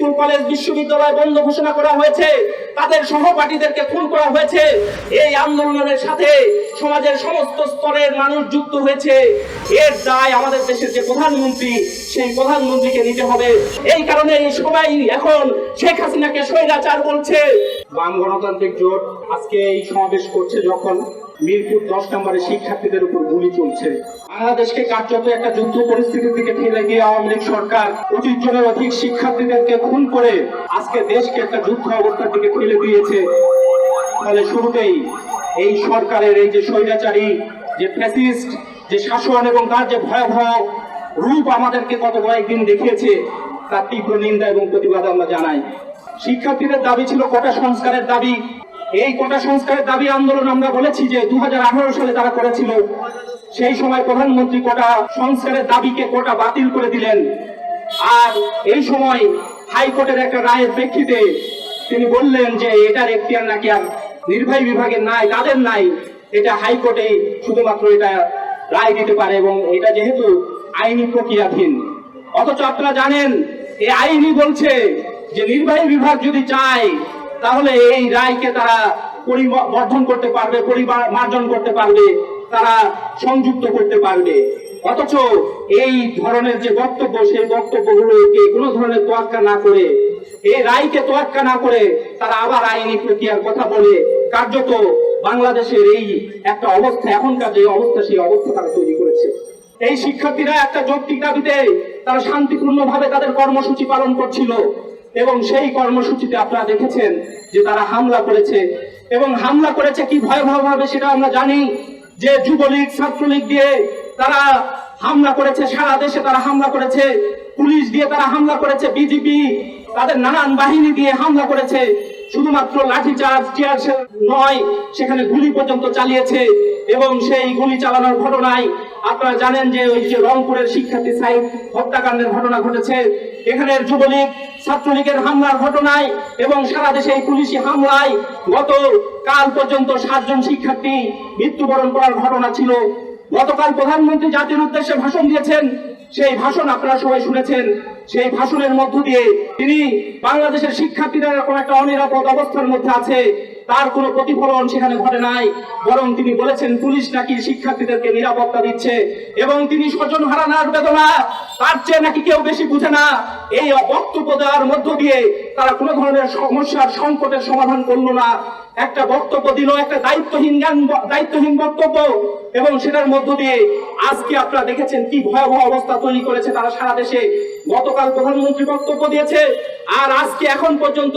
School, college, বিশ্ববিদ্যালয় বন্ধ ঘোষণা করা হয়েছে। তাদের সহপাঠীদেরকে খুন করা হয়েছে। এই আন্দোলনের সাথে সমাজের সমস্ত স্তরের মানুষ যুক্ত হয়েছে। এর দায় আমাদের দেশের যে প্রধানমন্ত্রী, সেই প্রধানমন্ত্রীকে নিতে হবে। এই কারণে সবাই এখন শেখ হাসিনাকে স্বৈরাচার বলছে। বাম গণতান্ত্রিক জোট আজকে এই সমাবেশ করছে যখন মিরপুর দশ নম্বরে শিক্ষার্থীদের উপর গুলি চলছে। বাংলাদেশকে কার্যত একটা যুদ্ধ পরিস্থিতির দিকে ঠেলে দিয়ে আওয়ামী লীগ সরকার পঁচিশ জনের অধিক শিক্ষার্থীদেরকে খুন করে আজকে দেশকে একটা যুদ্ধ অবস্থার দিকে ঠেলে দিয়েছে। ফলে শুরুতেই এই সরকারের এই যে স্বৈরাচারী, যে ফ্যাসিস্ট যে শাসন এবং তার যে ভয়াবহ রূপ আমাদেরকে গত কয়েকদিন দেখিয়েছে, তার তীব্র নিন্দা এবং প্রতিবাদ আমরা জানাই। শিক্ষার্থীদের দাবি ছিল কোটা সংস্কারের দাবি এই কোটা সংস্কারের দাবি আন্দোলন আমরা বলেছি যে দুহাজার আঠারো সালে তারা করেছিল। সেই সময় প্রধানমন্ত্রী কোটা সংস্কারের দাবিকে কোটা বাতিল করে দিলেন। আর এই সময় হাইকোর্টের একটা রায়ের প্রেক্ষিতে তিনি বললেন যে এটার এখতিয়ার নাকি আর নির্বাহী বিভাগের নাই, তাদের নাই। এটা হাইকোর্টে শুধুমাত্র এটা রায় দিতে পারে এবং এটা যেহেতু আইনি প্রক্রিয়াধীন। অথচ আপনারা জানেন, এই আইনি বলছে যে নির্বাহী বিভাগ যদি চায় তাহলে এই রায়কে তারা পরিবর্ধন করতে পারবে পরিমার্জন করতে পারবে, তারা সংযুক্ত করতে পারবে। অথচ এই ধরনের যে বক্তব্য, সেই বক্তব্যগুলোকে কোনো ধরনের তোয়াক্কা না করে, এই রায়কে তোয়াক্কা না করে তারা আবার আইনি প্রক্রিয়ার কথা বলে, কার্যত বাংলাদেশের এই একটা অবস্থা, এখনকার যে অবস্থা, সেই অবস্থা তারা তৈরি করেছে। এই শিক্ষার্থীরা একটা যৌক্তিক দাবিতে তারা শান্তিপূর্ণভাবে তাদের কর্মসূচি পালন করছিল। এবং সেই কর্মসূচিতে আপনারা দেখেছেন যে তারা হামলা করেছে। এবং হামলা করেছে কি ভয়াবহ ভাবে সেটা আমরা জানি যে যুবলীগ, ছাত্রলীগ দিয়ে তারা হামলা করেছে, সারা দেশে তারা হামলা করেছে, পুলিশ দিয়ে তারা হামলা করেছে বিজেপি তাদের নানান বাহিনী দিয়ে হামলা করেছে, শুধুমাত্র লাঠিচার্জ, টিয়ার নয়, সেখানে গুলি পর্যন্ত চালিয়েছে এবং সেই গুলি চালানোর ঘটনায় আপনারা জানেন যে ওই যে রংপুরের শিক্ষার্থী সাইড হত্যাকাণ্ডের ঘটনা ঘটেছে। এখানের যুবলীগ, ছাত্রলীগের হামলার ঘটনায় এবং সারা দেশে এই পুলিশি হামলায় গত কাল পর্যন্ত সাতজন শিক্ষার্থী মৃত্যুবরণ করার ঘটনা ছিল। গতকাল প্রধানমন্ত্রী জাতির উদ্দেশ্যে ভাষণ দিয়েছেন। সেই ভাষণ আপনারা সবাই শুনেছেন। সেই ভাষণের মধ্য দিয়ে তিনি বাংলাদেশের শিক্ষার্থীরা এরকম একটা অনিরাপদ অবস্থার মধ্যে আছে। তার কোনো প্রতিফলন সেখানে ঘটে নাই। বরং তিনি বলেছেন, পুলিশ নাকি শিক্ষার্থীদেরকে নিরাপত্তা দিচ্ছে এবং তিনি স্বজন হারানোর বেদনা। তার চেয়ে নাকি কেউ বেশি বুঝে না। এই বক্তব্য দেওয়ার মধ্য দিয়ে তারা কোনো ধরনের সমস্যার সংকটের সমাধান করল না। একটা বক্তব্য দিল, একটা দায়িত্বহীন জ্ঞান দায়িত্বহীন বক্তব্য। এবং সেটার মধ্য দিয়ে আজকে আপনারা দেখেছেন কি ভয়াবহ অবস্থা তৈরি করেছে তারা সারা দেশে। গতকাল প্রধানমন্ত্রী বক্তব্য দিয়েছে আর আজকে এখন পর্যন্ত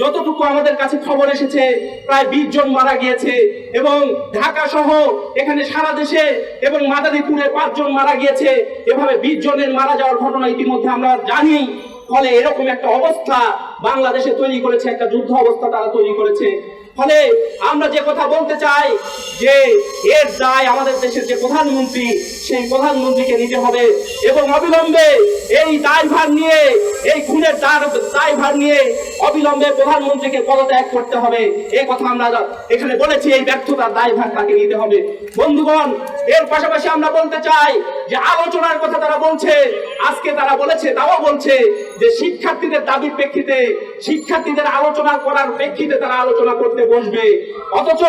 যতটুকু আমাদের কাছে খবর এসেছে, প্রায় বিশ জন মারা গিয়েছে এবং ঢাকা সহ এখানে সারা দেশে এবং মাদারীপুরে পাঁচজন মারা গিয়েছে। এভাবে বিশ জনের মারা যাওয়ার ঘটনা ইতিমধ্যে আমরা জানি। ফলে এরকম একটা অবস্থা বাংলাদেশে তৈরি করেছে, একটা যুদ্ধ অবস্থা তারা তৈরি করেছে। ফলে আমরা যে কথা বলতে চাই যে, এর দায় আমাদের দেশের যে প্রধানমন্ত্রী, সেই প্রধানমন্ত্রীকে নিতে হবে এবং অবিলম্বে এই দায়ভার নিয়ে, এই খুনের দায়ভার নিয়ে অবিলম্বে প্রধানমন্ত্রীকে পদত্যাগ করতে হবে। এই কথা আমরা এখানে বলেছি, এই ব্যর্থতার দায়ভার তাকে নিতে হবে। বন্ধুগণ, এর পাশাপাশি আমরা বলতে চাই যে আলোচনার কথা তারা বলছে, আজকে তারা বলেছে তাও বলছে যে শিক্ষার্থীদের দাবির প্রেক্ষিতে, শিক্ষার্থীদের আলোচনা করার প্রেক্ষিতে তারা আলোচনা করতে বসবে। অথচ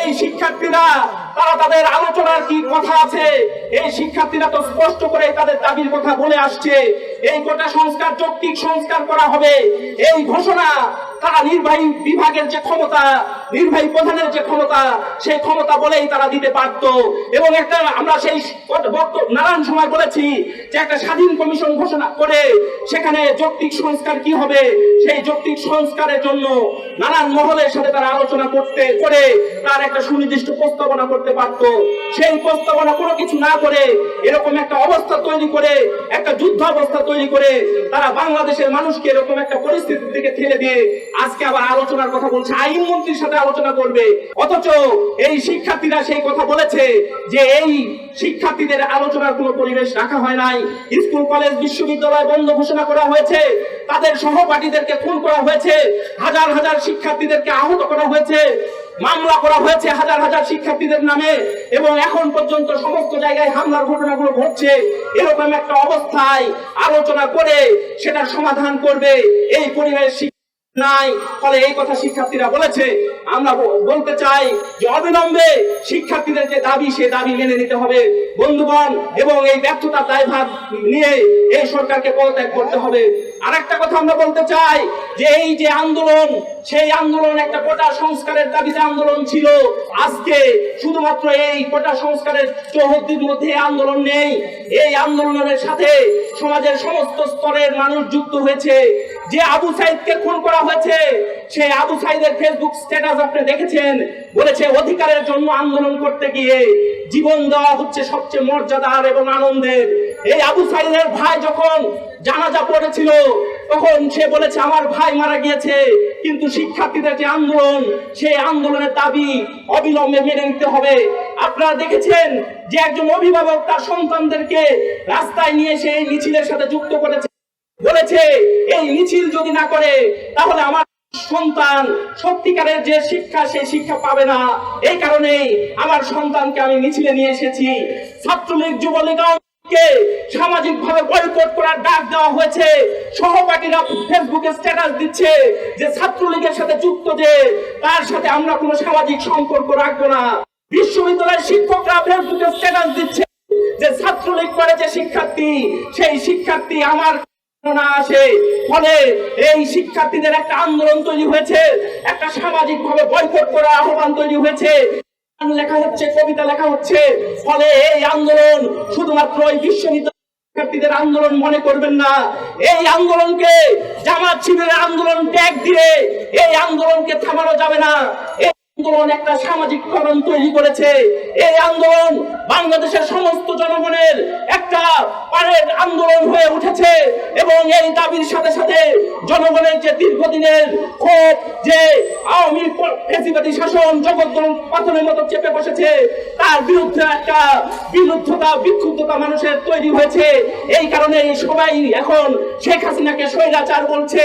এই শিক্ষার্থীরা তারা তাদের আলোচনার কি কথা আছে? এই শিক্ষার্থীরা তো স্পষ্ট করে তাদের দাবির কথা বলে আসছে। এই কোটা সংস্কার, যৌক্তিক সংস্কার করা হবে। এই ঘোষণা তারা নির্বাহী বিভাগের যে ক্ষমতা, নির্বাহী প্রধানের যে ক্ষমতা, সেই ক্ষমতা বলেই তারা দিতে পারত এবং একটা আমরা সেই নানান সময় বলেছি যে একটা স্বাধীন কমিশন ঘোষণা করে সেখানে যৌক্তিক সংস্কার কি হবে, সেই যৌক্তিক সংস্কারের জন্য নানান মহলের সাথে তারা আলোচনা করতে, করে তার একটা সুনির্দিষ্ট প্রস্তাবনা করতে পারত সেই প্রস্তাবনা কোনো কিছু না করে এরকম একটা অবস্থা তৈরি করে, একটা যুদ্ধ অবস্থা তৈরি করে তারা বাংলাদেশের মানুষকে এরকম একটা পরিস্থিতির দিকে ঠেলে দিয়ে আজকে আবার আলোচনার কথা বলছে। আইন মন্ত্রীর সাথে আলোচনা করবে। অথচ এই শিক্ষার্থীরা সেই কথা বলেছে যে এই শিক্ষার্থীদের আলোচনার কোনো পরিবেশ রাখা হয় নাই। স্কুল, কলেজ, বিশ্ববিদ্যালয় বন্ধ ঘোষণা করা হয়েছে। তাদের সহপাঠীদেরকে খুন করা হয়েছে। হাজার হাজার শিক্ষার্থীদেরকে আহত করা হয়েছে। মামলা করা হয়েছে হাজার হাজার শিক্ষার্থীদের নামে। এবং এখন পর্যন্ত সমস্ত জায়গায় হামলার ঘটনাগুলো ঘটছে। এরকম একটা অবস্থায় আলোচনা করে সেটা সমাধান করবে। এই পরিবেশ নাই। ফলে এই কথা শিক্ষার্থীরা বলেছে, আমরা বলতে চাই যে অবিলম্বে শিক্ষার্থীদের যে দাবি, সে দাবি মেনে নিতে হবে। বন্ধুগণ, এবং এই ব্যর্থতার দায়ভার নিয়ে এই সরকারকে পদত্যাগ করতে হবে। আরেকটা কথা আমরা বলতে চাই যে এই যে আন্দোলন, সেই আন্দোলন একটা কোটা সংস্কারের দাবিতে আন্দোলন ছিল। আজকে শুধুমাত্র এই কোটা সংস্কারের চৌহদ্দির মধ্যে আন্দোলন নেই। এই আন্দোলনের সাথে সমাজের সমস্ত স্তরের মানুষ যুক্ত হয়েছে। যে আবু সাইদকে খুন সেই আবু সাইদের ফেসবুক স্ট্যাটাস আপনি দেখেছেন? বলেছে, অধিকারের জন্য আন্দোলন করতে গিয়ে জীবন দেওয়া হচ্ছে সবচেয়ে মর্যাদার এবং আনন্দের। এই আবু সাইদের ভাই যখন জানাজা পড়েছিল, তখন সে বলেছে, আমার ভাই মারা গিয়েছে, কিন্তু শিক্ষার্থীদের যে আন্দোলন, সেই আন্দোলনের দাবি অবিলম্বে মেনে নিতে হবে। আপনারা দেখেছেন যে একজন অভিভাবক তার সন্তানদেরকে রাস্তায় নিয়ে সেই মিছিলের সাথে যুক্ত করেছে। বলেছে, এই মিছিল যদি না করে, তাহলে আমার সন্তান সত্যিকারের যে শিক্ষা সেই শিক্ষা পাবে না। এই কারণেই আমার সন্তানকে আমি মিছিলে নিয়ে এসেছি। ছাত্রলীগ যুবলীগ সামাজিক ভাবে বয়কট করার ডাক দেওয়া হয়েছে। সহপাঠীরা ফেসবুকে স্ট্যাটাস দিচ্ছে যে ছাত্রলীগের সাথে যুক্ত যে, তার সাথে আমরা কোনো সামাজিক সম্পর্ক রাখব না। বিশ্ববিদ্যালয়ের শিক্ষকরা ফেসবুকে স্ট্যাটাস দিচ্ছে যে ছাত্রলীগ করে যে শিক্ষার্থী। সেই শিক্ষার্থী আমার আসে। ফলে এই শিক্ষার্থীদের একটা আন্দোলন তৈরি হয়েছে, একটা সামাজিক ভাবে করার আহ্বান তৈরি হয়েছে। লেখা হচ্ছে, কবিতা লেখা হচ্ছে। ফলে এই আন্দোলন শুধুমাত্র ওই বিশ্ববিদ্যালয় আন্দোলন মনে করবেন না। এই আন্দোলনকে জামাত শিবিরের আন্দোলন ট্যাগ দিয়ে এই আন্দোলনকে থামানো যাবে না। আন্দোলন একটা সামাজিক করণ তৈরি করেছে। এই আন্দোলন বাংলাদেশের সমস্ত জনগণের একটা পারের আন্দোলন হয়ে উঠেছে এবং এই দাবির সাথে সাথে জনগণের যে দীর্ঘদিনের ক্ষোভ, যে আওয়ামী ফ্যাসিবাদী শাসন জগদ্দল পাথরের মতো চেপে বসেছে, তার বিরুদ্ধে একটা বিরুদ্ধতা বিক্ষুব্ধতা মানুষের তৈরি হয়েছে। এই কারণে সবাই এখন শেখ হাসিনাকে স্বৈরাচার বলছে।